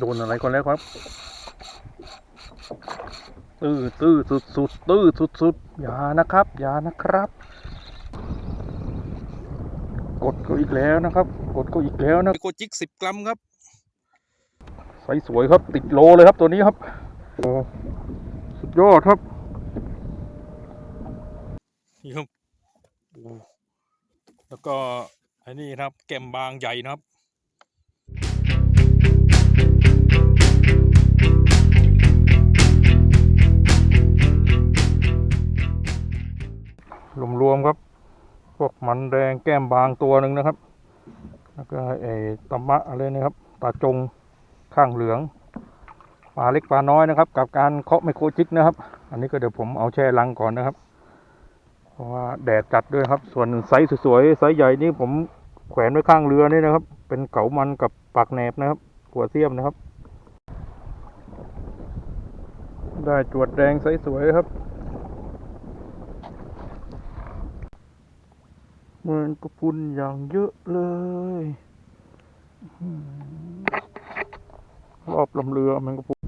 โดนอะไรก่อนแล้วครับ ตื้อตื้อสุดสุดๆตื้อสุดสุดๆอย่านะครับ อย่านะครับ กดก็อีกแล้วนะครับ กดก็อีกแล้วนะโกจิกสิบกรัมครับใสสวยครับ ติดโลเลยครับตัวนี้ครับโอ้สุดยอดครับนี่ครับโอ้แล้วก็อันนี้นะครับ แก้มบางใหญ่นะครับ รวมๆครับ พวกมันแดงแก้มบางตัวหนึ่งนะครับ แล้วก็ไอ้ตำมะอะไรนะครับตาจงข้างเหลืองปลาเล็กปลาน้อยนะครับ กับการเคาะไมโครจิกนะครับ อันนี้ก็เดี๋ยวผมเอาแช่ลังก่อนนะครับ เพราะว่าแดดจัดด้วยครับ ส่วนไซส์สวยๆไซส์ใหญ่นี่ผมแขวนไว้ข้างเรือนี่นะครับ เป็นเก๋ามันกับปากแหนบนะครับ หัวเสียมนะครับ ได้จวดแดงไซส์สวยครับ เหมือนกระพุนอย่างเยอะเลยรอบลำเรือแมันกระพุน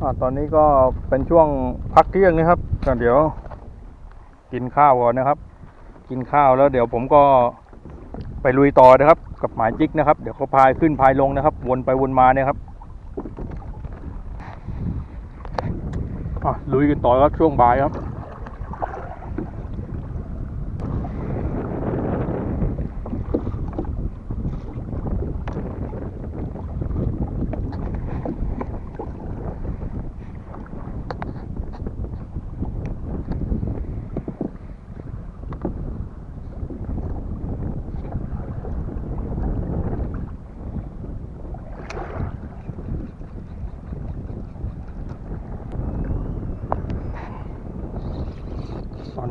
อ่าตอนนี้ก็เป็นช่วงพักเที่ยงนะครับก็เดี๋ยวกินข้าวก่อนนะครับ กินข้าวแล้ว เดี๋ยวผมก็ไปลุยต่อนะครับ กับหมายจิกนะครับ เดี๋ยวเขาพายขึ้นพายลงนะครับ วนไปวนมาเนี่ยครับลุยกันต่อครับช่วงบ่ายครับ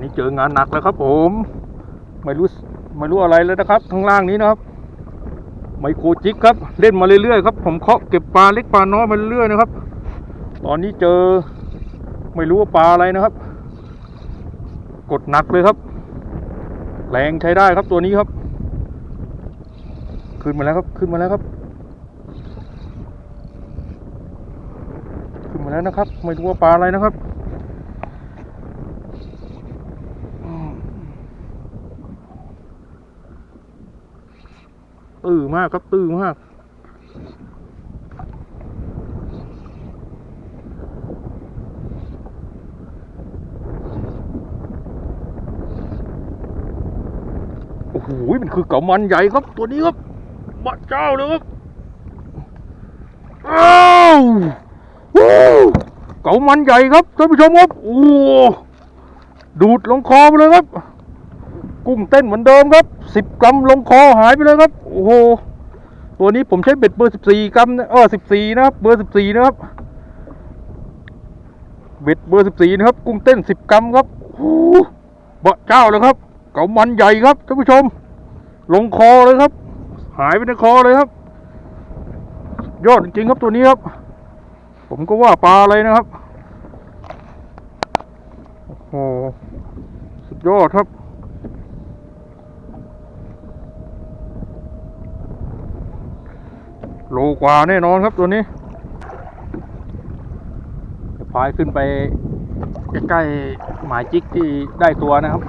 นี้เจองานหนักแล้วครับผม ไม่รู้ไม่รู้อะไรแล้วนะครับ ข้างล่างนี้นะครับ ไมโครจิกครับ เล่นมาเรื่อยๆครับ ผมเคาะเก็บปลาเล็กปลาน้อยมาเรื่อยๆนะครับ ตอนนี้เจอ ไม่รู้ว่าปลาอะไรนะครับ กดหนักเลยครับ แรงใช้ได้ครับตัวนี้ครับ ขึ้นมาแล้วครับ ขึ้นมาแล้วครับ ขึ้นมาแล้วนะครับ ไม่รู้ว่าปลาอะไรนะครับ ตื้อมากครับตื้อมาก โอ้โหมันคือเก๋ามันใหญ่ครับตัวนี้ครับบะเจ้าเลยครับอ้าววู้เก๋ามันใหญ่ครับท่านผู้ชมครับโอ้โหดูดลงคอไปเลยครับ กุ้งเต้นเหมือนเดิมครับสิบกรัมลงคอหายไปเลยครับ โอ้โห ตัวนี้ผมใช้เบ็ดเบอร์สิบสี่กรัมนะเออสิบสี่นะครับ เบอร์สิบสี่นะครับ เบ็ดเบอร์สิบสี่นะครับ กุ้งเต้นสิบกรัมครับโอ้โหบะเจ้าเลยครับเก๋ามันใหญ่ครับท่านผู้ชม ลงคอเลยครับ หายไปในคอเลยครับ ยอดจริงครับตัวนี้ครับ ผมก็ว่าปลาอะไรนะครับโอ้โหสุดยอดครับ โลกว่าแน่นอนครับตัวนี้พายขึ้นไปใกล้ๆหมายจิกที่ได้ตัวนะครับ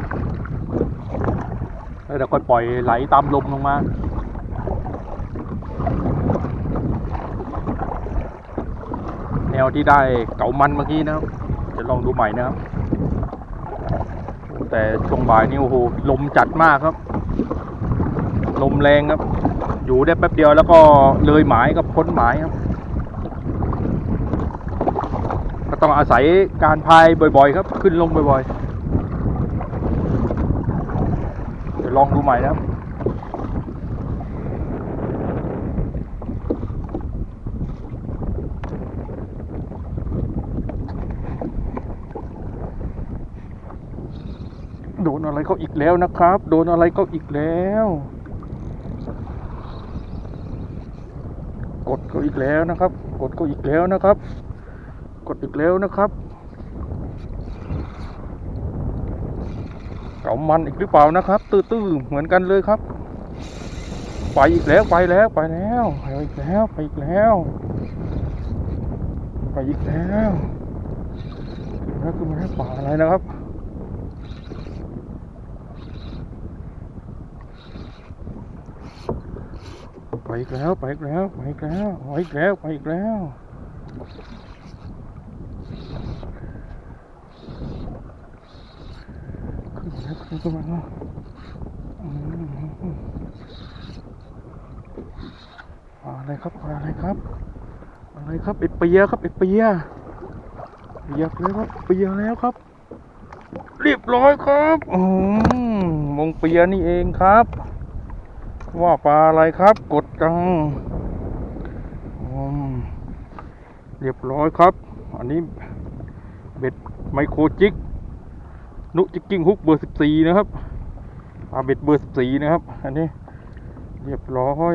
แล้วเดี๋ยวค่อยปล่อยไหลตามลมลงมาแนวที่ได้เก๋ามันเมื่อกี้นะครับ จะลองดูใหม่นะครับ แต่ช่วงบ่ายนี่โอ้โหลมจัดมากครับ ลมแรงครับ อยู่ได้แป๊บเดียวแล้วก็เลยหมายกับพ้นหมายครับ ก็ต้องอาศัยการพายบ่อย ๆ ครับ ขึ้นลงบ่อยๆ เดี๋ยวลองดูใหม่นะครับโดนอะไรเขาอีกแล้วนะครับ โดนอะไรเขาอีกแล้ว กแล้วนะครับ กดก็อีกแล้วนะครับ กดอีกแล้วนะครับ เก๋ามันอีกหรือเปล่านะครับ ตื้อๆเหมือนกันเลยครับ ไปอีกแล้วไปแล้วไปแล้วไปอีกแล้วไปอีกแล้วไปอีกแล้วแล้วคือมันให้ป่าอะไรนะครับ ไปอีกแล้วไปอีกแล้วไปอีกแล้วไปอีกแล้วไปอีกแล้วขึ้นมาแล้วขึ้นมาแล้วอืมอะไรครับอะไรครับอะไรครับไอเปียครับไอเปียเปียแล้วครับเปียแล้วครับ เรียบร้อยครับอืมมงเปียนี่เองครับ ว่าปลาอะไรครับ กดจังเรียบร้อยครับ อันนี้เบ็ดไมโครจิก นุจิกกิ้งฮุกเบอร์สิบสี่นะครับปลาเบ็ดเบอร์สิบสี่นะครับ อันนี้เรียบร้อย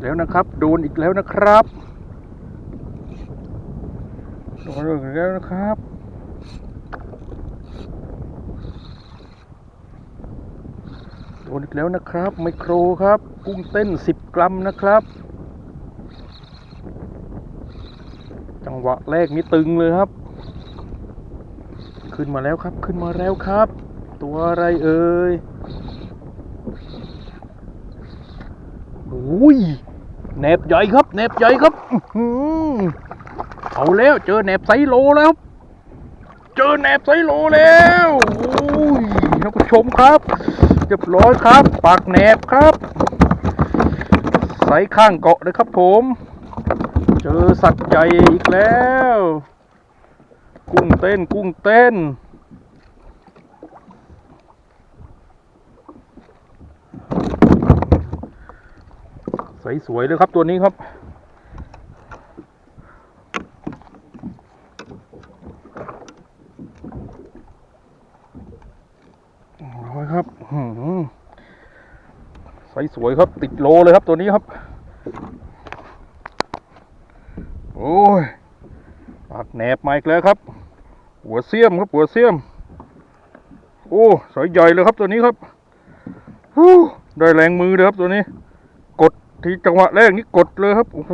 แล้วนะครับ โดนอีกแล้วนะครับโดนอีกแล้วนะครับโดนอีกแล้วนะครับ ไมโครครับ กุ้งเต้น 10 กรัมนะครับ จังหวะแรกนี้ตึงเลยครับ ขึ้นมาแล้วครับขึ้นมาแล้วครับ ตัวอะไรเอ่ยโอ้ยแหนบใหญ่ครับแหนบใหญ่ครับเอาแล้วเจอแหนบไซโลแล้วเจอแหนบไซโลแล้วท่านผู้ชมครับเรียบร้อยครับ ปากแหนบครับไซข้างเกาะเลยครับผม เจอสัตว์ใหญ่อีกแล้ว กุ้งเต้นกุ้งเต้น สวยเลยครับตัวนี้ครับ ร้อยครับใสสวยครับ ติดโลเลยครับตัวนี้ครับ โอ้ยปากแหนบมาอีกแล้วครับ หัวเสียมครับหัวเสียม โอ้ สายใหญ่เลยครับตัวนี้ครับได้แรงมือเลยครับตัวนี้ ทีจังหวะแรกนี่กดเลยครับ โอ้โห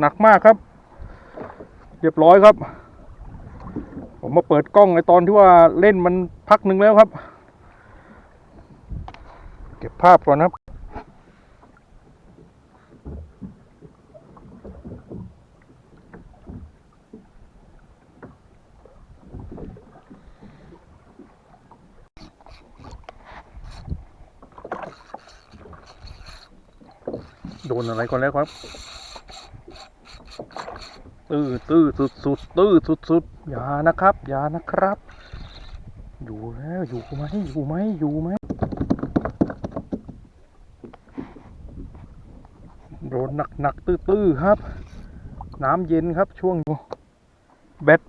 หนักมากครับ เรียบร้อยครับ ผมมาเปิดกล้องในตอนที่ว่าเล่นมันพักหนึ่งแล้วครับ เก็บภาพก่อนครับ โดนอะไรก่อนแล้วครับ ตื้อตื้อสุดสุดตื้อสุดสุดอย่านะครับอย่านะครับ อยู่แล้วอยู่ไหมอยู่ไหมอยู่ไหมโดนหนักหนักตื้อตื้อครับ น้ำเย็นครับช่วงแบต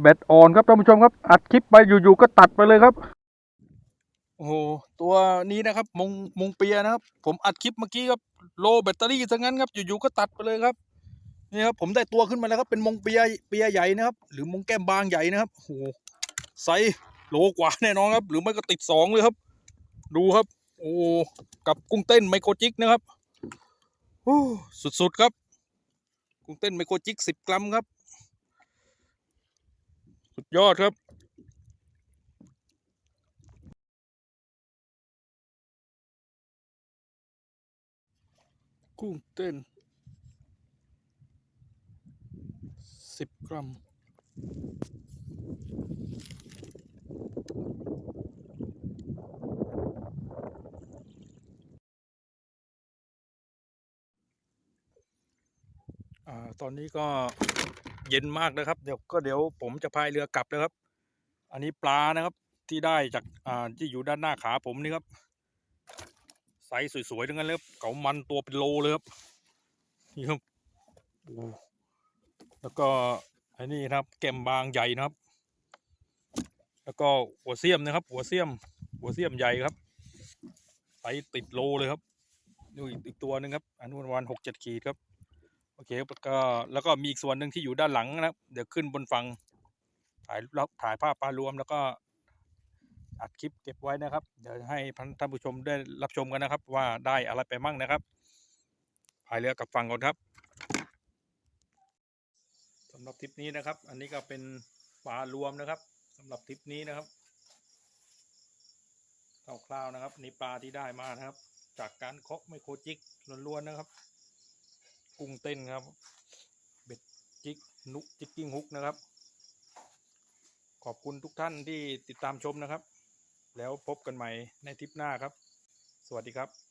แบตอ่อนครับท่านผู้ชมครับ อัดคลิปไปอยู่ๆก็ตัดไปเลยครับ โอ้โหตัวนี้นะครับมงมงเปียนะครับ ผมอัดคลิปเมื่อกี้ครับโลแบตเตอรี่ซะงั้นครับอยู่ๆก็ตัดไปเลยครับนี่ครับผมได้ตัวขึ้นมาแล้วครับเป็นมงเปียเปียใหญ่นะครับ หรือมงแก้มบางใหญ่นะครับโอ้โหไซโลกว่าแน่นอนครับ หรือไม่ก็ติดสองเลยครับ ดูครับ โอ้กับกุ้งเต้นไมโครจิกนะครับโอ้สุดๆครับ กุ้งเต้นไมโครจิกสิบกรัมครับ สุดยอดครับ กุ้งเต้นสิบกรัมอ่าตอนนี้ก็เย็นมากนะครับ เดี๋ยวก็เดี๋ยวผมจะพายเรือกลับแล้วครับ อันนี้ปลานะครับที่ได้จากอ่าที่อยู่ด้านหน้าขาผมนี่ครับ ไซส์สวยๆทั้งนั้นเลยครับเก๋ามันตัวเป็นโลเลยครับนี่ครับโอ้แล้วก็อ้นี่นะครับ แก้มบางใหญ่นะครับ แล้วก็หัวเสียมนะครับ หัวเสียม หัวเสียมใหญ่ครับไซส์ติดโลเลยครับดูอีกอีกตัวหนึ่งครับอนุวันหกเจ็ดขีดครับโอเคแล้วก็แล้วก็มีอีกส่วนหนึ่งที่อยู่ด้านหลังนะครับ เดี๋ยวขึ้นบนฝั่งถ่ายรับถ่ายภาพปลารวมแล้วก็ อัดคลิปเก็บไว้นะครับ เดี๋ยวให้ท่านผู้ชมได้รับชมกันนะครับ ว่าได้อะไรไปมั่งนะครับพายเรือกับฝั่งก่อนครับสำหรับทริปนี้นะครับ อันนี้ก็เป็นปลารวมนะครับสำหรับทริปนี้นะครับคร่าวๆนะครับนี่ปลาที่ได้มานะครับ จากการเคาะไมโครจิกล้วนๆนะครับ กุ้งเต้นครับ เบ็ดจิกนุกจิกกิ้งฮุกนะครับ ขอบคุณทุกท่านที่ติดตามชมนะครับ แล้วพบกันใหม่ในทริปหน้าครับ สวัสดีครับ